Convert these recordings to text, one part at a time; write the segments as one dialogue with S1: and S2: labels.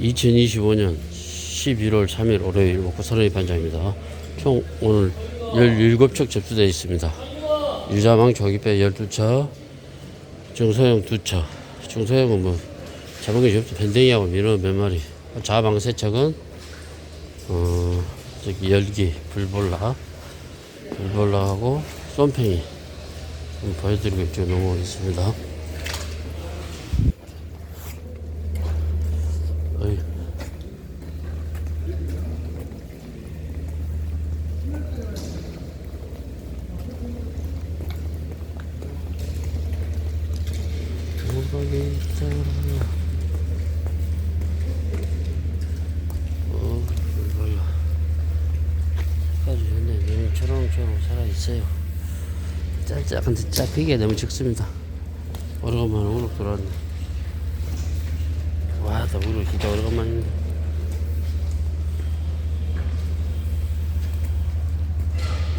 S1: 2025년 11월 3일 월요일 살아의 반장입니다. 총 오늘 17척 접수되어 있습니다. 유자망 조기배 12척, 중소형 2척. 중소형은 뭐게 없죠. 밴댕이하고 민어 몇 마리. 자방 3척은 어, 저기 열기, 불볼라, 불볼라하고 쏨팽이 좀 보여드리고 이쪽 넘어가겠습니다. 어이. 대박이 있잖아. 어, 몰라. 색깔이 좋네. 너무 초롱초롱 살아있어요. 짤짤, 근데 잡히기가 너무 적습니다. 오래간만에 우럭 들어왔네. 와, 나 우럭 진짜.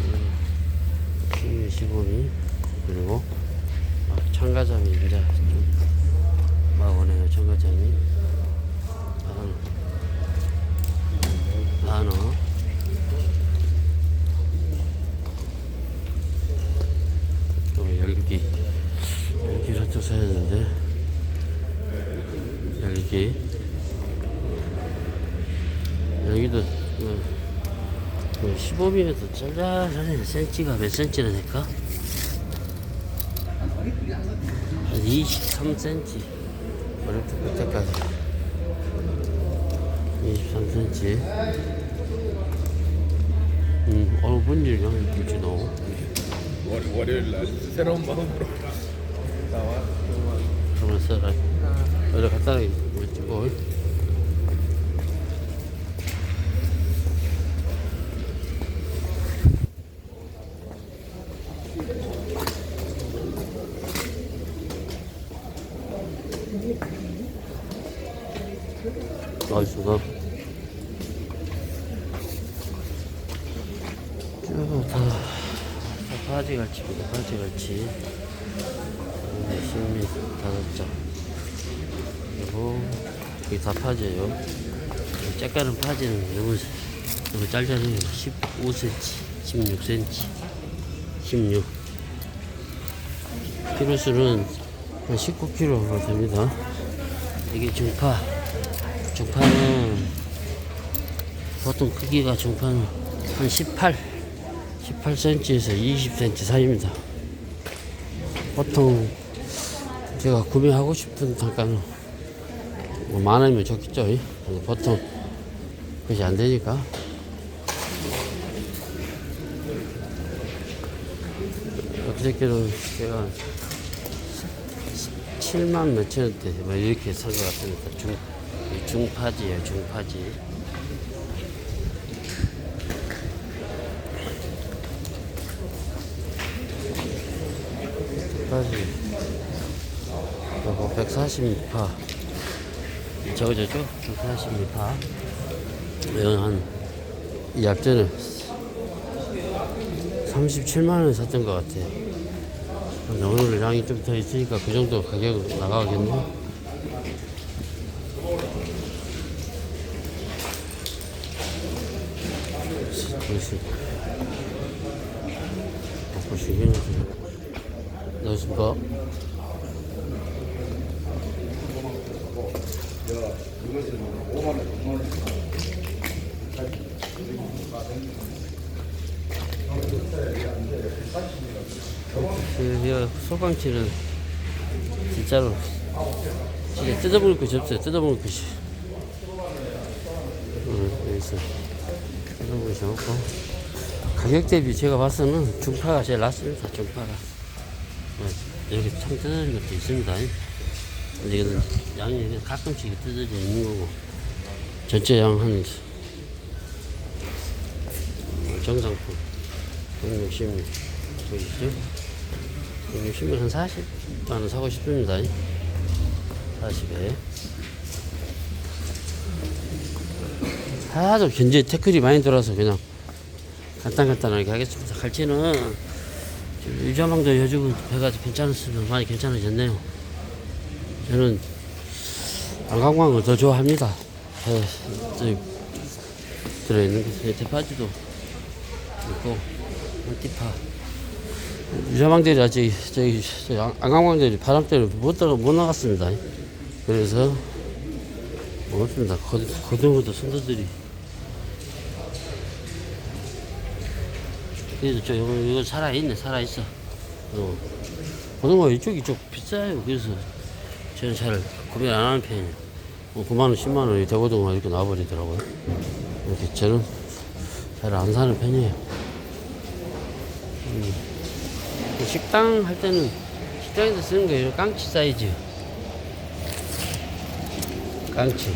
S1: 음, 15미 그리고 아, 이제 참가자미 만원 만원 또 열기 열기 저쪽 사야 되는데. 열기 여기도 뭐, 뭐 15mm 짤짤하네. 센치가 몇 센치나 될까? 한 23cm 어렵다 끝에까지 23cm 음, 어느 분일 양이 길지 너
S2: 월- 월요일 날 새로운 마음으로 나와.
S1: 그러면 써라. 여기 갖다 놓 고 나이스다 쭉 다, 다 바지 갈치입니다 바지 갈치. 네, 실미 다섯 장. 그리고 여기 다 파지예요. 이 짝가는 파지는 너무 너무 짤짤해요. 15cm 16cm 16 키로수는 한 19kg가 됩니다. 이게 중파 중파는 보통 크기가 중파는 한18 18cm에서 20cm 사이입니다 보통 제가 구매하고 싶은 단가는 뭐만 원이면 좋겠죠. 이? 근데 보통 그것이 안 되니까. 어저께는 제가 7만 몇천 원대 뭐 이렇게 산것 같습니다. 중, 이 중파지예요, 중파지. 요거 140파. 저거 저죠? 140파. 이건 한이 앞전에 37만원에 샀던 것 근데 오늘 양이 좀 더 있으니까 그 정도 가격 나가겠네 보시 보시기는 넣으십니까? 그, 이 소방치는 진짜로 진짜 뜯어먹을 것이 없어요. 뜯어먹을 것이. 응, 여기서 뜯어 먹을 것이 없고. 가격 대비 제가 봐서는 중파가 제일 낫습니다. 중파가. 네, 여기 참 뜯어진 것도 있습니다. 근데 이거는 양이 가끔씩 뜯어져 있는 거고. 전체 양 한 정상품 160 보이시죠? 160은 한 40만 원 사고 싶습니다 40에 하도 현재 태클이 많이 돌아서 그냥 간단간단하게 하겠습니다. 갈치는 유자망도 요즘은 배가 괜찮았으면 많이 괜찮아졌네요. 저는 안강광을 더 좋아합니다. 들어있는 게 대파지도 있고 안티파. 유자망들이 아직 저기 저기 안- 안강망들이 바람 때문에 못 들어 못 나갔습니다. 그래서 없습니다. 고등어도 선도들이 그래도 저 이거, 이거 살아있네 살아있어. 어. 고등어 이쪽 이쪽 비싸요. 그래서 저는 잘 구매 안 하는 편이에요. 뭐 9만원, 10만원이 대고등어 이렇게 나와버리더라고요. 이렇게 저는 잘 안 사는 편이에요. 음. 식당 할 때는 식당에서 쓰는 거예요. 깡치 사이즈. 깡치.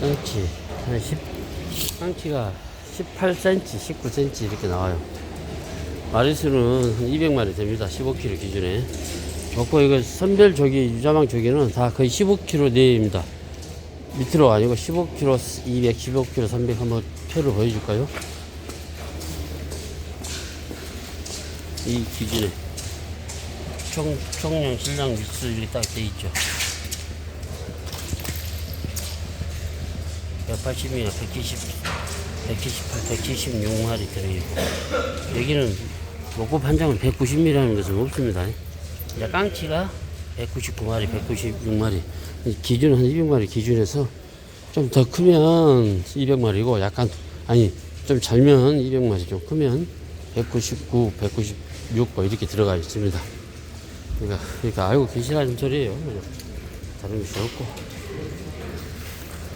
S1: 깡치. 한 10, 깡치가 18cm, 19cm 이렇게 나와요. 마리수는 한 200마리 됩니다. 15kg 기준에. 먹고 이거 선별 조기, 유자망 조기는 다 거의 15kg 내입니다. 밑으로 아니고 15kg, 200, 15kg, 300 한번 표를 보여줄까요? 이 기준에 총, 총량, 신랑 밑수 이렇게 딱 돼 있죠. 180이나 170, 178, 176마리 들어있고 여기는 목구 판장은 190이라는 것은 없습니다. 이제 깡치가 199마리, 196마리 기준 한 200마리 기준에서 좀 더 크면 200마리고 약간 아니 좀 잘면 200마리 좀 크면 199, 196 뭐 이렇게 들어가 있습니다. 그러니까, 그러니까 알고 계시라는 소리예요. 다른 것이 없고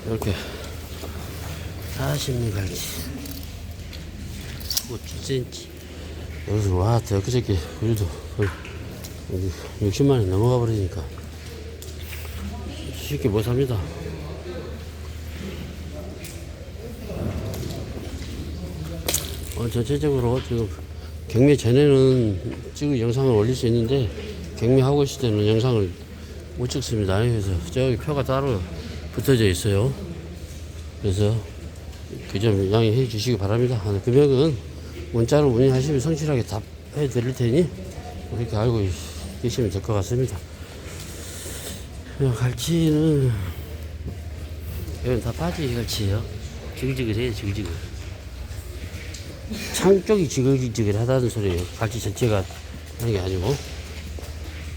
S1: 이렇게 40미 갈치 5cm 여기서 와 엊그저께 거의 60만원 넘어가 버리니까 쉽게 못 삽니다. 어, 전체적으로 지금 경매 전에는 찍은 영상을 올릴 수 있는데 경매하고 있을 때는 영상을 못 찍습니다. 그래서 저기 표가 따로 붙어져 있어요. 그래서 그 점 양해해 주시기 바랍니다. 아, 금액은 문자로 문의하시면 성실하게 답해 드릴 테니 그렇게 알고 계시면 될 것 같습니다. 이 갈치는 이건 다 바지 갈치예요. 지글지글해요, 지글지글. 창 쪽이 지글지글하다는 소리예요. 갈치 전체가 하는 게 아니고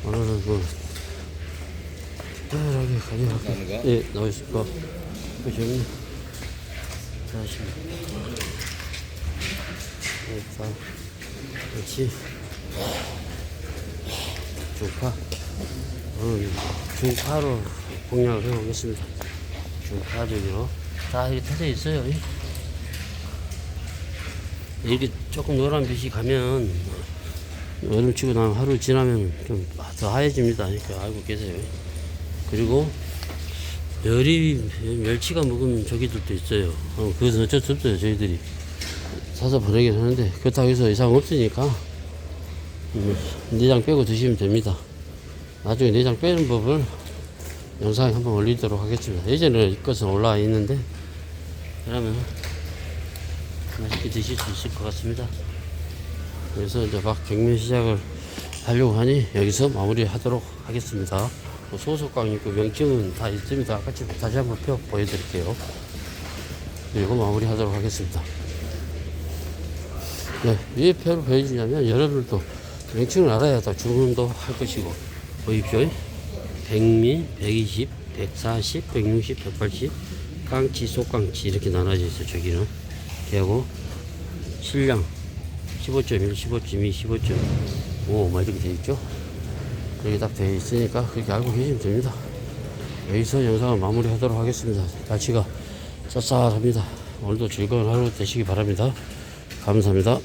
S1: 오늘은 뭐 특별하게 가져갈게요.
S2: 나는 거?
S1: 예. 그죠? 잘하십니다. 일단, 그렇지. 중파. 오늘 중파로 공략을 해보겠습니다. 중파적으로. 다 이렇게 터져 있어요. 이렇게 조금 노란 빛이 가면, 여름 치고 나면 하루 지나면 좀 더 하얘집니다. 그러니까 알고 계세요. 그리고 열이 멸치가 먹은 저기들도 있어요. 어, 그것은 어쩔 수 없어요. 저희들이 사서 보내긴 하는데 그렇다고 해서 이상 없으니까 음, 내장 빼고 드시면 됩니다. 나중에 내장 빼는 법을 영상에 한번 올리도록 하겠습니다. 예전에 이것은 올라와 있는데 그러면 맛있게 드실 수 있을 것 같습니다. 그래서 이제 막 경매 시작을 하려고 하니 여기서 마무리하도록 하겠습니다. 뭐 소속강 있고 명칭은 다 있습니다. 같이 다시 한번 표 보여드릴게요. 그리고 마무리하도록 하겠습니다. 네, 왜 표를 보여주냐면 여러분들도 명칭을 알아야 더 주문도 할 것이고 보십시오. 100미, 120, 140, 160, 180 깡치, 속깡치 이렇게 나눠져 있어요. 저기는 걔하고 실량 15.1, 15.2, 15.5뭐 이렇게 돼 있죠. 여기 딱 되어 있으니까 그렇게 알고 계시면 됩니다. 여기서 영상을 마무리 하도록 하겠습니다. 날씨가 쌀쌀합니다. 오늘도 즐거운 하루 되시기 바랍니다. 감사합니다.